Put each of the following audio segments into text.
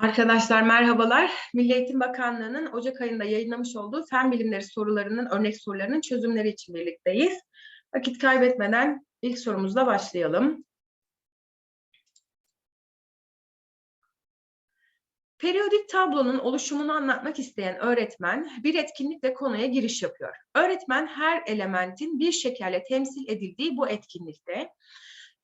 Arkadaşlar merhabalar. Milli Eğitim Bakanlığı'nın Ocak ayında yayınlamış olduğu fen bilimleri sorularının örnek sorularının çözümleri için birlikteyiz. Vakit kaybetmeden ilk sorumuzla başlayalım. Periyodik tablonun oluşumunu anlatmak isteyen öğretmen bir etkinlikle konuya giriş yapıyor. Öğretmen her elementin bir şekerle temsil edildiği bu etkinlikte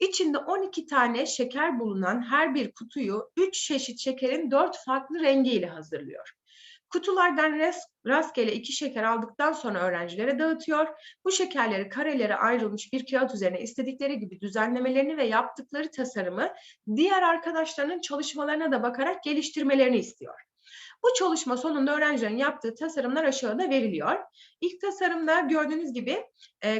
İçinde 12 tane şeker bulunan her bir kutuyu 3 çeşit şekerin 4 farklı rengiyle hazırlıyor. Kutulardan rastgele iki şeker aldıktan sonra öğrencilere dağıtıyor. Bu şekerleri karelere ayrılmış bir kağıt üzerine istedikleri gibi düzenlemelerini ve yaptıkları tasarımı diğer arkadaşlarının çalışmalarına da bakarak geliştirmelerini istiyor. Bu çalışma sonunda öğrencilerin yaptığı tasarımlar aşağıda veriliyor. İlk tasarımda gördüğünüz gibi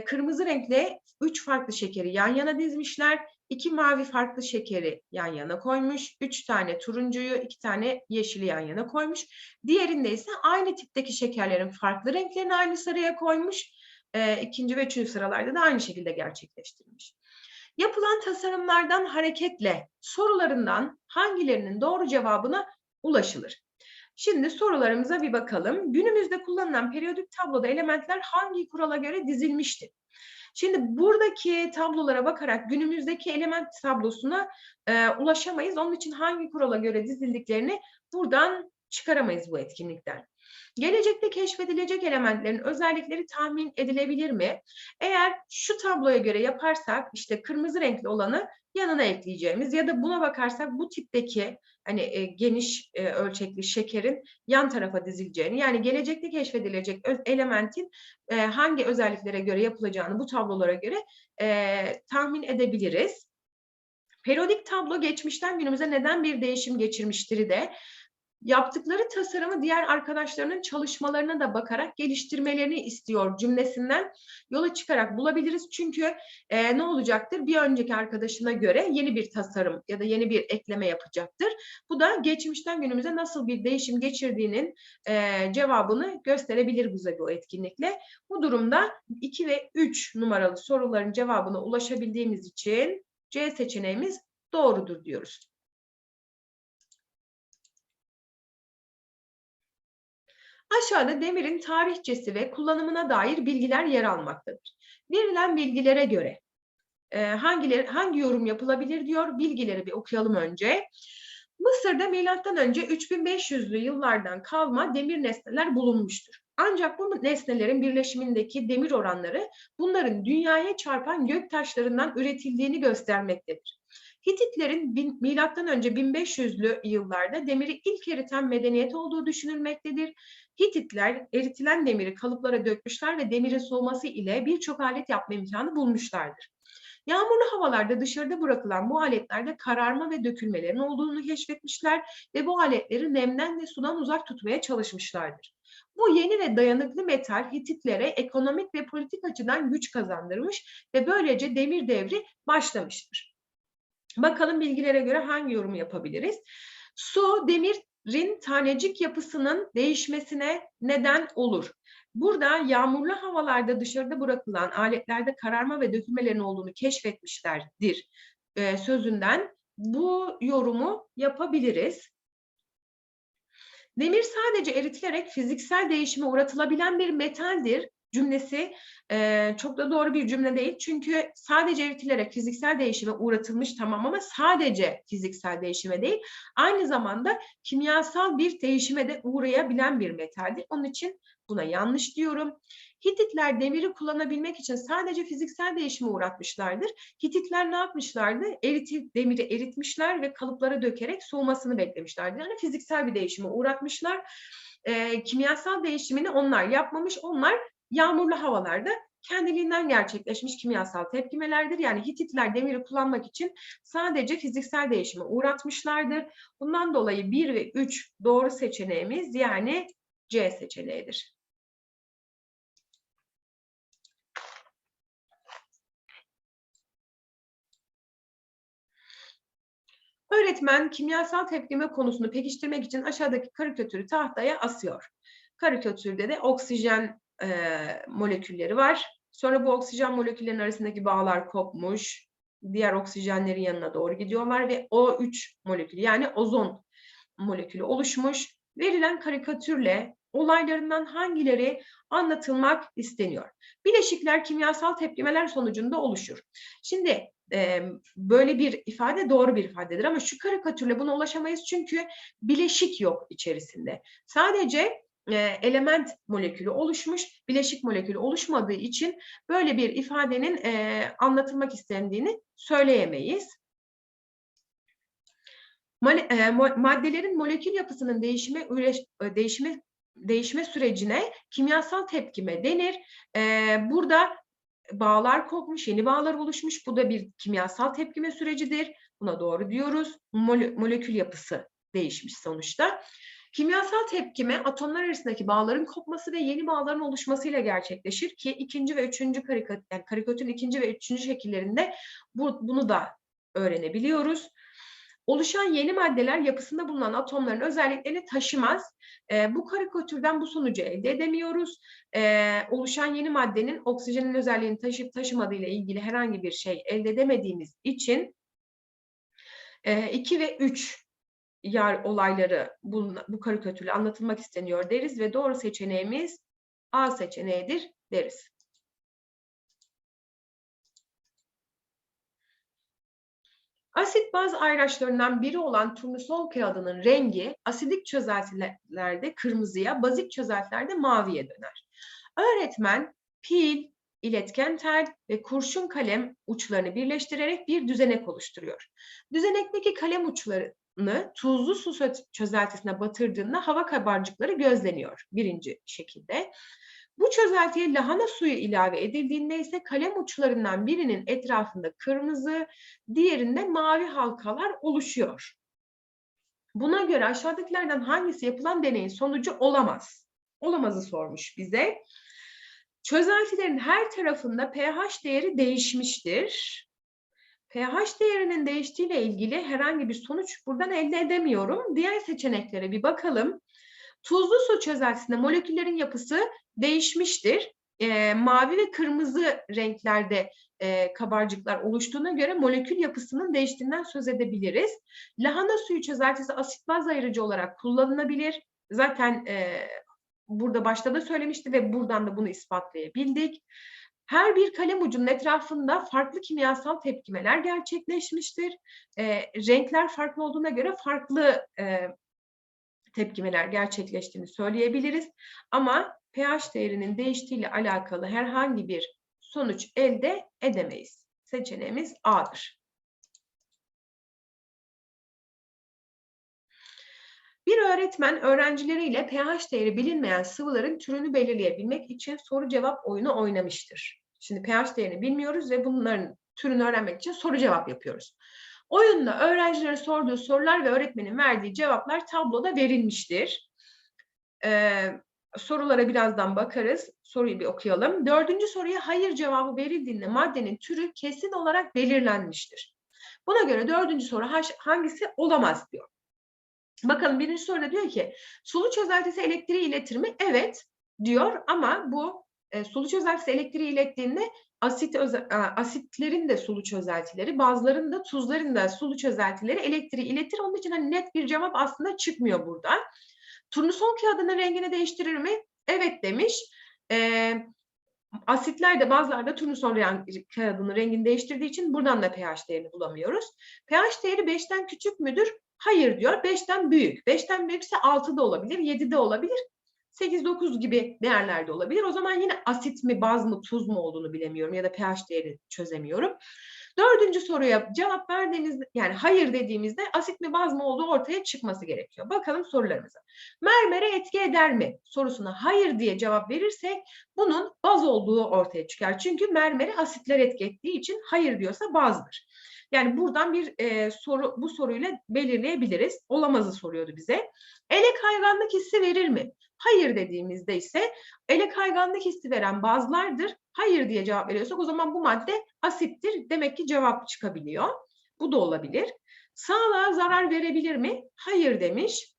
kırmızı renkle üç farklı şekeri yan yana dizmişler. İki mavi farklı şekeri yan yana koymuş. Üç tane turuncuyu, iki tane yeşili yan yana koymuş. Diğerinde ise aynı tipteki şekerlerin farklı renklerini aynı sıraya koymuş. E, ikinci ve üçüncü sıralarda da aynı şekilde gerçekleştirmiş. Yapılan tasarımlardan hareketle sorularından hangilerinin doğru cevabına ulaşılır? Şimdi sorularımıza bir bakalım. Günümüzde kullanılan periyodik tabloda elementler hangi kurala göre dizilmiştir? Şimdi buradaki tablolara bakarak günümüzdeki element tablosuna e, ulaşamayız. Onun için hangi kurala göre dizildiklerini buradan çıkaramayız bu etkinlikten. Gelecekte keşfedilecek elementlerin özellikleri tahmin edilebilir mi? Eğer şu tabloya göre yaparsak işte kırmızı renkli olanı yanına ekleyeceğimiz ya da buna bakarsak bu tipteki hani e, geniş e, ölçekli şekerin yan tarafa dizileceğini yani gelecekte keşfedilecek elementin e, hangi özelliklere göre yapılacağını bu tablolara göre e, tahmin edebiliriz. Periyodik tablo geçmişten günümüze neden bir değişim geçirmiştir de yaptıkları tasarımı diğer arkadaşlarının çalışmalarına da bakarak geliştirmelerini istiyor cümlesinden yola çıkarak bulabiliriz. Çünkü e, ne olacaktır? Bir önceki arkadaşına göre yeni bir tasarım ya da yeni bir ekleme yapacaktır. Bu da geçmişten günümüze nasıl bir değişim geçirdiğinin e, cevabını gösterebilir bize bu etkinlikle. Bu durumda 2 ve 3 numaralı soruların cevabına ulaşabildiğimiz için C seçeneğimiz doğrudur diyoruz. Aşağıda demirin tarihçesi ve kullanımına dair bilgiler yer almaktadır. Verilen bilgilere göre e, hangileri, hangi yorum yapılabilir diyor. Bilgileri bir okuyalım önce. Mısır'da milattan önce 3500'lü yıllardan kalma demir nesneler bulunmuştur. Ancak bu nesnelerin birleşimindeki demir oranları bunların dünyaya çarpan gök taşlarından üretildiğini göstermektedir. Hititlerin bin, milattan önce 1500'lü yıllarda demiri ilk eriten medeniyet olduğu düşünülmektedir. Hititler eritilen demiri kalıplara dökmüşler ve demirin soğuması ile birçok alet yapma imkanı bulmuşlardır. Yağmurlu havalarda dışarıda bırakılan bu aletlerde kararma ve dökülmelerin olduğunu keşfetmişler ve bu aletleri nemden ve sudan uzak tutmaya çalışmışlardır. Bu yeni ve dayanıklı metal Hititlere ekonomik ve politik açıdan güç kazandırmış ve böylece demir devri başlamıştır. Bakalım bilgilere göre hangi yorumu yapabiliriz? Su, demirin tanecik yapısının değişmesine neden olur. Burada yağmurlu havalarda dışarıda bırakılan aletlerde kararma ve dökülmelerin olduğunu keşfetmişlerdir e, sözünden bu yorumu yapabiliriz. Demir sadece eritilerek fiziksel değişime uğratılabilen bir metaldir cümlesi e, çok da doğru bir cümle değil. Çünkü sadece eritilerek fiziksel değişime uğratılmış tamam ama sadece fiziksel değişime değil. Aynı zamanda kimyasal bir değişime de uğrayabilen bir metaldir. Onun için buna yanlış diyorum. Hititler demiri kullanabilmek için sadece fiziksel değişime uğratmışlardır. Hititler ne yapmışlardı? Eriti, demiri eritmişler ve kalıplara dökerek soğumasını beklemişlerdi. Yani fiziksel bir değişime uğratmışlar. E, kimyasal değişimini onlar yapmamış. Onlar yağmurlu havalarda kendiliğinden gerçekleşmiş kimyasal tepkimelerdir. Yani Hititler demiri kullanmak için sadece fiziksel değişime uğratmışlardır. Bundan dolayı 1 ve 3 doğru seçeneğimiz yani C seçeneğidir. Öğretmen kimyasal tepkime konusunu pekiştirmek için aşağıdaki karikatürü tahtaya asıyor. Karikatürde de oksijen e, molekülleri var. Sonra bu oksijen moleküllerinin arasındaki bağlar kopmuş. Diğer oksijenlerin yanına doğru gidiyorlar ve O3 molekülü yani ozon molekülü oluşmuş. Verilen karikatürle olaylarından hangileri anlatılmak isteniyor? Bileşikler kimyasal tepkimeler sonucunda oluşur. Şimdi e, böyle bir ifade doğru bir ifadedir ama şu karikatürle buna ulaşamayız çünkü bileşik yok içerisinde. Sadece element molekülü oluşmuş, bileşik molekülü oluşmadığı için böyle bir ifadenin e, anlatılmak istendiğini söyleyemeyiz. E, maddelerin molekül yapısının e, değişime değişme sürecine kimyasal tepkime denir. E, burada bağlar kopmuş, yeni bağlar oluşmuş. Bu da bir kimyasal tepkime sürecidir. Buna doğru diyoruz. Mole, molekül yapısı değişmiş sonuçta. Kimyasal tepkime atomlar arasındaki bağların kopması ve yeni bağların oluşmasıyla gerçekleşir ki ikinci ve üçüncü karikatür, yani karikatürün ikinci ve üçüncü şekillerinde bu, bunu da öğrenebiliyoruz. Oluşan yeni maddeler yapısında bulunan atomların özelliklerini taşımaz. E, bu karikatürden bu sonucu elde edemiyoruz. E, oluşan yeni maddenin oksijenin özelliğini taşıyıp taşımadığı ile ilgili herhangi bir şey elde edemediğimiz için 2 e, ve 3 yer olayları bu, bu karikatürle anlatılmak isteniyor deriz ve doğru seçeneğimiz A seçeneğidir deriz. Asit baz ayraçlarından biri olan turnusol kağıdının rengi asidik çözeltilerde kırmızıya, bazik çözeltilerde maviye döner. Öğretmen pil, iletken tel ve kurşun kalem uçlarını birleştirerek bir düzenek oluşturuyor. Düzenekteki kalem uçlarını tuzlu su çözeltisine batırdığında hava kabarcıkları gözleniyor birinci şekilde. Bu çözeltiye lahana suyu ilave edildiğinde ise kalem uçlarından birinin etrafında kırmızı, diğerinde mavi halkalar oluşuyor. Buna göre aşağıdakilerden hangisi yapılan deneyin sonucu olamaz? Olamazı sormuş bize. Çözeltilerin her tarafında pH değeri değişmiştir. pH değerinin değiştiğiyle ilgili herhangi bir sonuç buradan elde edemiyorum. Diğer seçeneklere bir bakalım. Tuzlu su çözeltisinde moleküllerin yapısı değişmiştir. E, mavi ve kırmızı renklerde e, kabarcıklar oluştuğuna göre molekül yapısının değiştiğinden söz edebiliriz. Lahana suyu çözeltisi asit baz ayırıcı olarak kullanılabilir. Zaten e, burada başta da söylemişti ve buradan da bunu ispatlayabildik. Her bir kalem ucunun etrafında farklı kimyasal tepkimeler gerçekleşmiştir. E, renkler farklı olduğuna göre farklı e, tepkimeler gerçekleştiğini söyleyebiliriz. Ama pH değerinin değiştiğiyle alakalı herhangi bir sonuç elde edemeyiz. Seçeneğimiz A'dır. Bir öğretmen öğrencileriyle pH değeri bilinmeyen sıvıların türünü belirleyebilmek için soru cevap oyunu oynamıştır. Şimdi pH değerini bilmiyoruz ve bunların türünü öğrenmek için soru cevap yapıyoruz. Oyunda öğrencilere sorduğu sorular ve öğretmenin verdiği cevaplar tabloda verilmiştir. Ee, sorulara birazdan bakarız. Soruyu bir okuyalım. Dördüncü soruya hayır cevabı verildiğinde maddenin türü kesin olarak belirlenmiştir. Buna göre dördüncü soru hangisi olamaz diyor. Bakalım birinci soruda diyor ki sulu çözeltisi elektriği iletir mi? Evet diyor ama bu e, sulu çözeltisi elektriği ilettiğinde asit asitlerin de sulu çözeltileri, bazılarının da tuzların da sulu çözeltileri elektriği iletir. Onun için hani net bir cevap aslında çıkmıyor burada. Turnusol kağıdının rengini değiştirir mi? Evet demiş. E, asitler de bazılarda turnusol kağıdının rengini değiştirdiği için buradan da pH değerini bulamıyoruz. pH değeri 5'ten küçük müdür? Hayır diyor. 5'ten büyük. 5'ten büyükse 6 da olabilir, 7 de olabilir. 8-9 gibi değerlerde olabilir. O zaman yine asit mi, baz mı, tuz mu olduğunu bilemiyorum ya da pH değeri çözemiyorum. Dördüncü soruya cevap verdiğimiz yani hayır dediğimizde asit mi baz mı olduğu ortaya çıkması gerekiyor. Bakalım sorularımıza. Mermere etki eder mi sorusuna hayır diye cevap verirsek bunun baz olduğu ortaya çıkar. Çünkü mermere asitler etki ettiği için hayır diyorsa bazdır. Yani buradan bir e, soru bu soruyla belirleyebiliriz. Olamazı soruyordu bize. Ele kayganlık hissi verir mi? Hayır dediğimizde ise ele kayganlık hissi veren bazlardır. Hayır diye cevap veriyorsak o zaman bu madde asittir. Demek ki cevap çıkabiliyor. Bu da olabilir. Sağlığa zarar verebilir mi? Hayır demiş.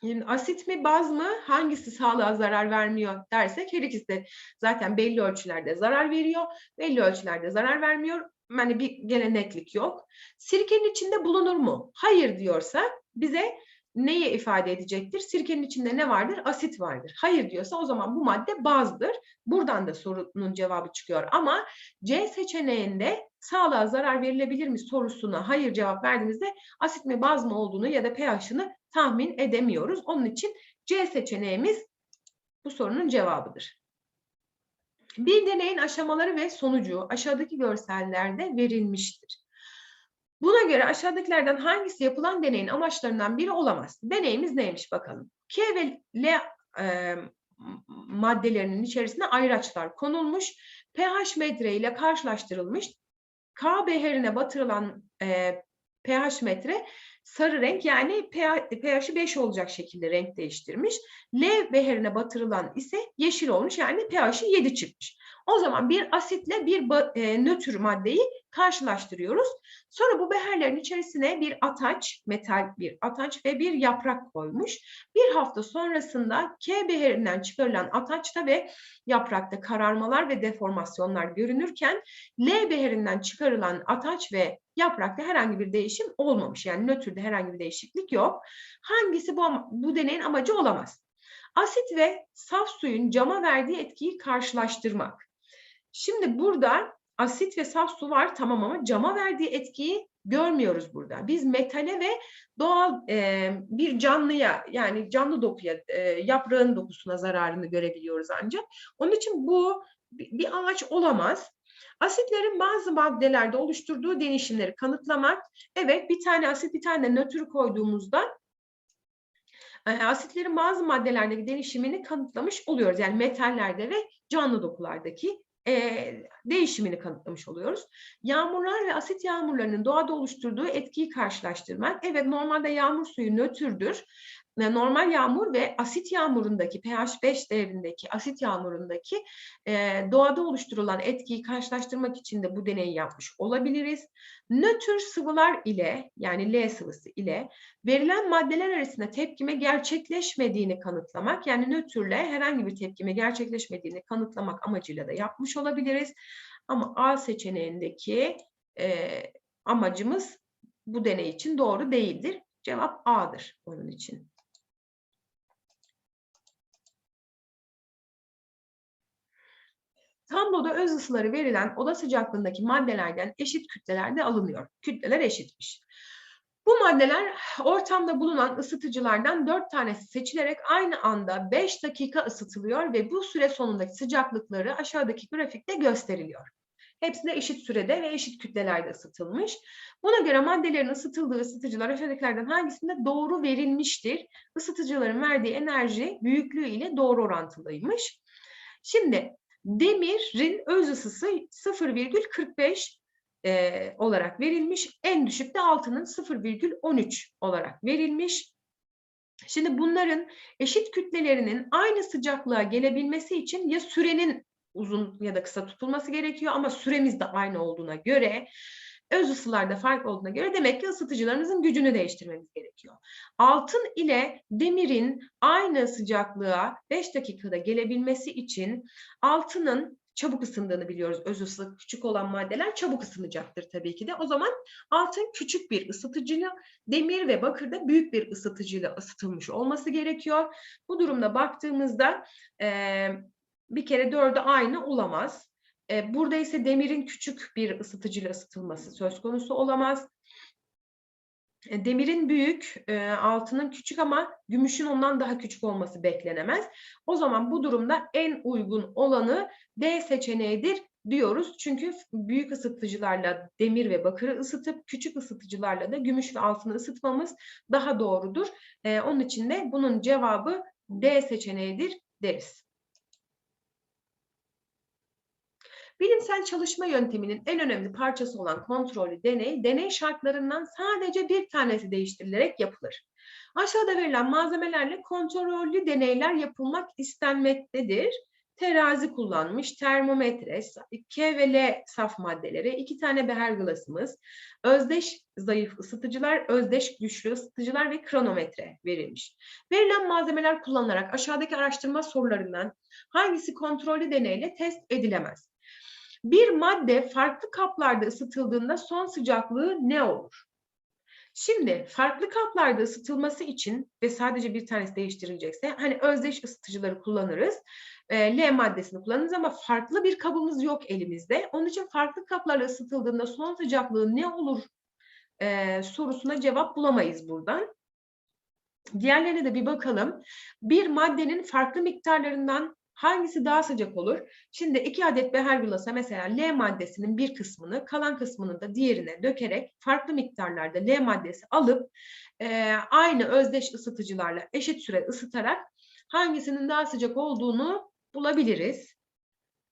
Şimdi asit mi baz mı hangisi sağlığa zarar vermiyor dersek her ikisi de zaten belli ölçülerde zarar veriyor. Belli ölçülerde zarar vermiyor. Yani bir gene netlik yok. Sirkenin içinde bulunur mu? Hayır diyorsa bize neyi ifade edecektir? Sirkenin içinde ne vardır? Asit vardır. Hayır diyorsa o zaman bu madde bazdır. Buradan da sorunun cevabı çıkıyor. Ama C seçeneğinde sağlığa zarar verilebilir mi sorusuna hayır cevap verdiğimizde asit mi baz mı olduğunu ya da pH'ını tahmin edemiyoruz. Onun için C seçeneğimiz bu sorunun cevabıdır. Bir deneyin aşamaları ve sonucu aşağıdaki görsellerde verilmiştir. Buna göre aşağıdakilerden hangisi yapılan deneyin amaçlarından biri olamaz? Deneyimiz neymiş bakalım. K ve L e, maddelerinin içerisine ayraçlar konulmuş, pH metre ile karşılaştırılmış, K beherine batırılan e, pH metre sarı renk yani pH'i 5 olacak şekilde renk değiştirmiş. L beherine batırılan ise yeşil olmuş yani pH'i 7 çıkmış. O zaman bir asitle bir e, nötr maddeyi karşılaştırıyoruz. Sonra bu beherlerin içerisine bir ataç, metal bir ataç ve bir yaprak koymuş. Bir hafta sonrasında K beherinden çıkarılan ataçta ve yaprakta kararmalar ve deformasyonlar görünürken L beherinden çıkarılan ataç ve yaprakta herhangi bir değişim olmamış. Yani nötrde herhangi bir değişiklik yok. Hangisi bu, bu deneyin amacı olamaz? Asit ve saf suyun cama verdiği etkiyi karşılaştırmak. Şimdi burada asit ve saf su var tamam ama cama verdiği etkiyi görmüyoruz burada. Biz metale ve doğal e, bir canlıya yani canlı dokuya e, yaprağın dokusuna zararını görebiliyoruz ancak. Onun için bu bir amaç olamaz. Asitlerin bazı maddelerde oluşturduğu değişimleri kanıtlamak. Evet bir tane asit bir tane nötr koyduğumuzda asitlerin bazı maddelerdeki değişimini kanıtlamış oluyoruz. Yani metallerde ve canlı dokulardaki e, değişimini kanıtlamış oluyoruz. Yağmurlar ve asit yağmurlarının doğada oluşturduğu etkiyi karşılaştırmak. Evet normalde yağmur suyu nötrdür normal yağmur ve asit yağmurundaki pH 5 değerindeki asit yağmurundaki e, doğada oluşturulan etkiyi karşılaştırmak için de bu deneyi yapmış olabiliriz. Nötr sıvılar ile yani L sıvısı ile verilen maddeler arasında tepkime gerçekleşmediğini kanıtlamak yani nötrle herhangi bir tepkime gerçekleşmediğini kanıtlamak amacıyla da yapmış olabiliriz. Ama A seçeneğindeki e, amacımız bu deney için doğru değildir. Cevap A'dır onun için. Tabloda öz ısıları verilen oda sıcaklığındaki maddelerden eşit kütlelerde alınıyor. Kütleler eşitmiş. Bu maddeler ortamda bulunan ısıtıcılardan 4 tanesi seçilerek aynı anda 5 dakika ısıtılıyor ve bu süre sonundaki sıcaklıkları aşağıdaki grafikte gösteriliyor. Hepsi de eşit sürede ve eşit kütlelerde ısıtılmış. Buna göre maddelerin ısıtıldığı ısıtıcılar aşağıdakilerden hangisinde doğru verilmiştir? Isıtıcıların verdiği enerji büyüklüğü ile doğru orantılıymış. Şimdi Demirin öz ısısı 0,45 e, olarak verilmiş. En düşük de altının 0,13 olarak verilmiş. Şimdi bunların eşit kütlelerinin aynı sıcaklığa gelebilmesi için ya sürenin uzun ya da kısa tutulması gerekiyor ama süremiz de aynı olduğuna göre öz ısılarda fark olduğuna göre demek ki ısıtıcılarımızın gücünü değiştirmemiz gerekiyor. Altın ile demirin aynı sıcaklığa 5 dakikada gelebilmesi için altının çabuk ısındığını biliyoruz. Öz ısı küçük olan maddeler çabuk ısınacaktır tabii ki de. O zaman altın küçük bir ısıtıcıyla, demir ve bakır da büyük bir ısıtıcıyla ısıtılmış olması gerekiyor. Bu durumda baktığımızda e, bir kere dördü aynı olamaz. E, burada ise demirin küçük bir ısıtıcıyla ısıtılması söz konusu olamaz. E, demirin büyük, e, altının küçük ama gümüşün ondan daha küçük olması beklenemez. O zaman bu durumda en uygun olanı D seçeneğidir diyoruz. Çünkü büyük ısıtıcılarla demir ve bakırı ısıtıp küçük ısıtıcılarla da gümüş ve altını ısıtmamız daha doğrudur. Onun için de bunun cevabı D seçeneğidir deriz. Bilimsel çalışma yönteminin en önemli parçası olan kontrollü deney, deney şartlarından sadece bir tanesi değiştirilerek yapılır. Aşağıda verilen malzemelerle kontrollü deneyler yapılmak istenmektedir. Terazi kullanmış, termometre, K ve L saf maddeleri, iki tane beher glasımız, özdeş zayıf ısıtıcılar, özdeş güçlü ısıtıcılar ve kronometre verilmiş. Verilen malzemeler kullanılarak aşağıdaki araştırma sorularından hangisi kontrollü deneyle test edilemez? Bir madde farklı kaplarda ısıtıldığında son sıcaklığı ne olur? Şimdi farklı kaplarda ısıtılması için ve sadece bir tanesi değiştirilecekse hani özdeş ısıtıcıları kullanırız. E, L maddesini kullanırız ama farklı bir kabımız yok elimizde. Onun için farklı kaplarla ısıtıldığında son sıcaklığı ne olur e, sorusuna cevap bulamayız buradan. Diğerlerine de bir bakalım. Bir maddenin farklı miktarlarından hangisi daha sıcak olur? Şimdi iki adet behar gülasa mesela L maddesinin bir kısmını kalan kısmını da diğerine dökerek farklı miktarlarda L maddesi alıp e, aynı özdeş ısıtıcılarla eşit süre ısıtarak hangisinin daha sıcak olduğunu bulabiliriz.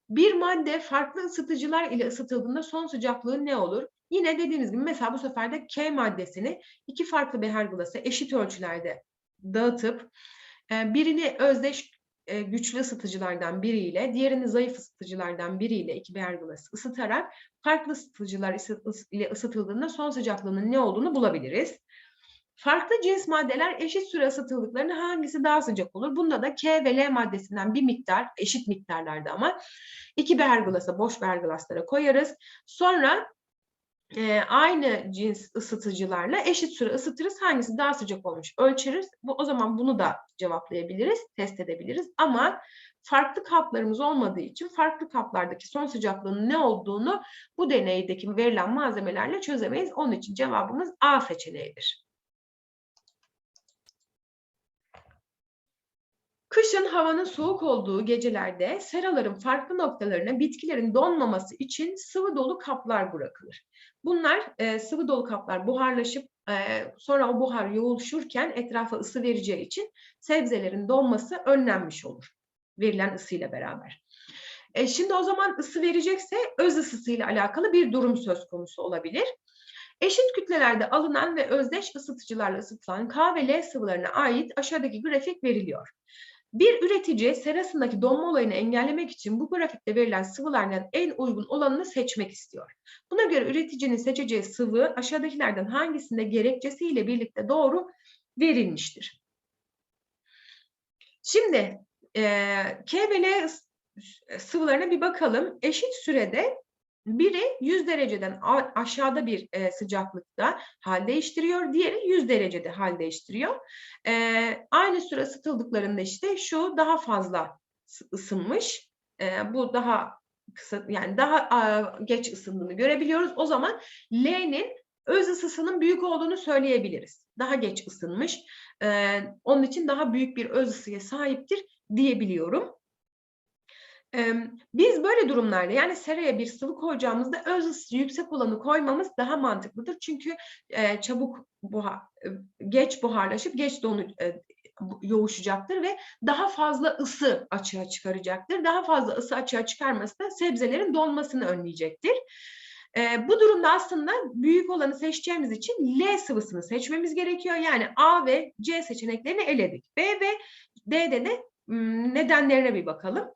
Bir madde farklı ısıtıcılar ile ısıtıldığında son sıcaklığı ne olur? Yine dediğimiz gibi mesela bu sefer de K maddesini iki farklı behar glasa eşit ölçülerde dağıtıp birini özdeş e, güçlü ısıtıcılardan biriyle, diğerini zayıf ısıtıcılardan biriyle iki glası ısıtarak farklı ısıtıcılar ile ısıtıldığında son sıcaklığının ne olduğunu bulabiliriz. Farklı cins maddeler eşit süre ısıtıldıklarında hangisi daha sıcak olur? Bunda da K ve L maddesinden bir miktar, eşit miktarlarda ama iki behar glasa, boş behar glaslara koyarız. Sonra e, aynı cins ısıtıcılarla eşit süre ısıtırız. Hangisi daha sıcak olmuş ölçeriz. Bu, o zaman bunu da cevaplayabiliriz, test edebiliriz. Ama farklı kaplarımız olmadığı için farklı kaplardaki son sıcaklığın ne olduğunu bu deneydeki verilen malzemelerle çözemeyiz. Onun için cevabımız A seçeneğidir. Kışın havanın soğuk olduğu gecelerde seraların farklı noktalarına bitkilerin donmaması için sıvı dolu kaplar bırakılır. Bunlar e, sıvı dolu kaplar buharlaşıp e, sonra o buhar yoğuluşurken etrafa ısı vereceği için sebzelerin donması önlenmiş olur verilen ısıyla beraber. E, şimdi o zaman ısı verecekse öz ısısıyla alakalı bir durum söz konusu olabilir. Eşit kütlelerde alınan ve özdeş ısıtıcılarla ısıtılan K ve L sıvılarına ait aşağıdaki grafik veriliyor. Bir üretici serasındaki donma olayını engellemek için bu grafikte verilen sıvılardan en uygun olanını seçmek istiyor. Buna göre üreticinin seçeceği sıvı aşağıdakilerden hangisinde gerekçesiyle birlikte doğru verilmiştir. Şimdi e, K ve L sıvılarına bir bakalım. Eşit sürede biri 100 dereceden aşağıda bir e, sıcaklıkta hal değiştiriyor. Diğeri 100 derecede hal değiştiriyor. E, aynı süre ısıtıldıklarında işte şu daha fazla ısınmış. E, bu daha kısa yani daha a, geç ısındığını görebiliyoruz. O zaman L'nin öz ısısının büyük olduğunu söyleyebiliriz. Daha geç ısınmış. E, onun için daha büyük bir öz ısıya sahiptir diyebiliyorum. Biz böyle durumlarda yani seraya bir sıvı koyacağımızda öz ısısı yüksek olanı koymamız daha mantıklıdır. Çünkü çabuk buhar, geç buharlaşıp geç donu yoğuşacaktır ve daha fazla ısı açığa çıkaracaktır. Daha fazla ısı açığa çıkarması da sebzelerin donmasını önleyecektir. bu durumda aslında büyük olanı seçeceğimiz için L sıvısını seçmemiz gerekiyor. Yani A ve C seçeneklerini eledik. B ve D'de de nedenlerine bir bakalım.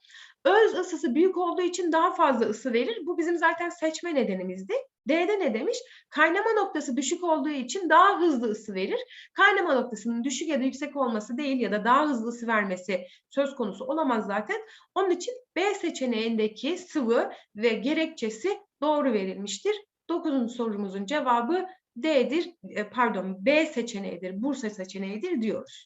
Öz ısısı büyük olduğu için daha fazla ısı verir. Bu bizim zaten seçme nedenimizdi. D'de ne demiş? Kaynama noktası düşük olduğu için daha hızlı ısı verir. Kaynama noktasının düşük ya da yüksek olması değil ya da daha hızlı ısı vermesi söz konusu olamaz zaten. Onun için B seçeneğindeki sıvı ve gerekçesi doğru verilmiştir. Dokuzuncu sorumuzun cevabı D'dir, e, pardon B seçeneğidir, Bursa seçeneğidir diyoruz.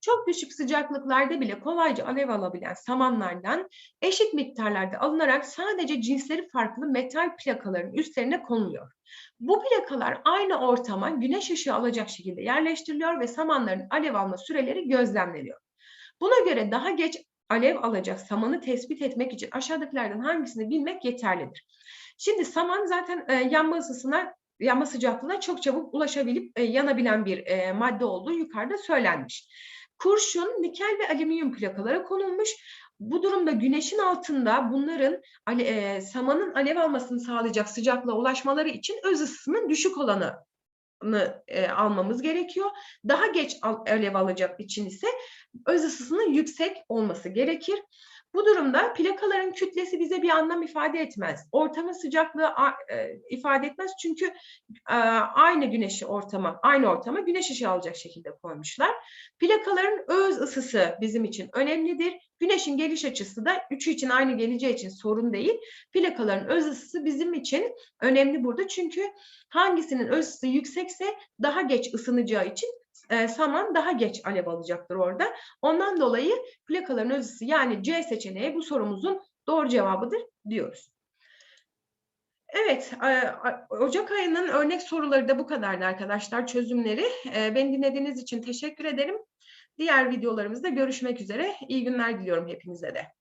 Çok düşük sıcaklıklarda bile kolayca alev alabilen samanlardan eşit miktarlarda alınarak sadece cinsleri farklı metal plakaların üstlerine konuluyor. Bu plakalar aynı ortama güneş ışığı alacak şekilde yerleştiriliyor ve samanların alev alma süreleri gözlemleniyor. Buna göre daha geç alev alacak samanı tespit etmek için aşağıdakilerden hangisini bilmek yeterlidir. Şimdi saman zaten e, yanma ısısına yanma sıcaklığına çok çabuk ulaşabilip e, yanabilen bir e, madde olduğu yukarıda söylenmiş. Kurşun, nikel ve alüminyum plakalara konulmuş. Bu durumda güneşin altında bunların e, samanın alev almasını sağlayacak sıcaklığa ulaşmaları için öz ısısının düşük olanı e, almamız gerekiyor. Daha geç alev alacak için ise öz ısısının yüksek olması gerekir. Bu durumda plakaların kütlesi bize bir anlam ifade etmez. Ortamın sıcaklığı e, ifade etmez çünkü e, aynı güneşi ortama, aynı ortama güneş ışığı alacak şekilde koymuşlar. Plakaların öz ısısı bizim için önemlidir. Güneşin geliş açısı da üçü için aynı geleceği için sorun değil. Plakaların öz ısısı bizim için önemli burada çünkü hangisinin öz ısısı yüksekse daha geç ısınacağı için e, saman daha geç alev alacaktır orada. Ondan dolayı plakaların öz ısısı yani C seçeneği bu sorumuzun doğru cevabıdır diyoruz. Evet, e, Ocak ayının örnek soruları da bu kadardı arkadaşlar, çözümleri. E, Beni dinlediğiniz için teşekkür ederim. Diğer videolarımızda görüşmek üzere. İyi günler diliyorum hepinize de.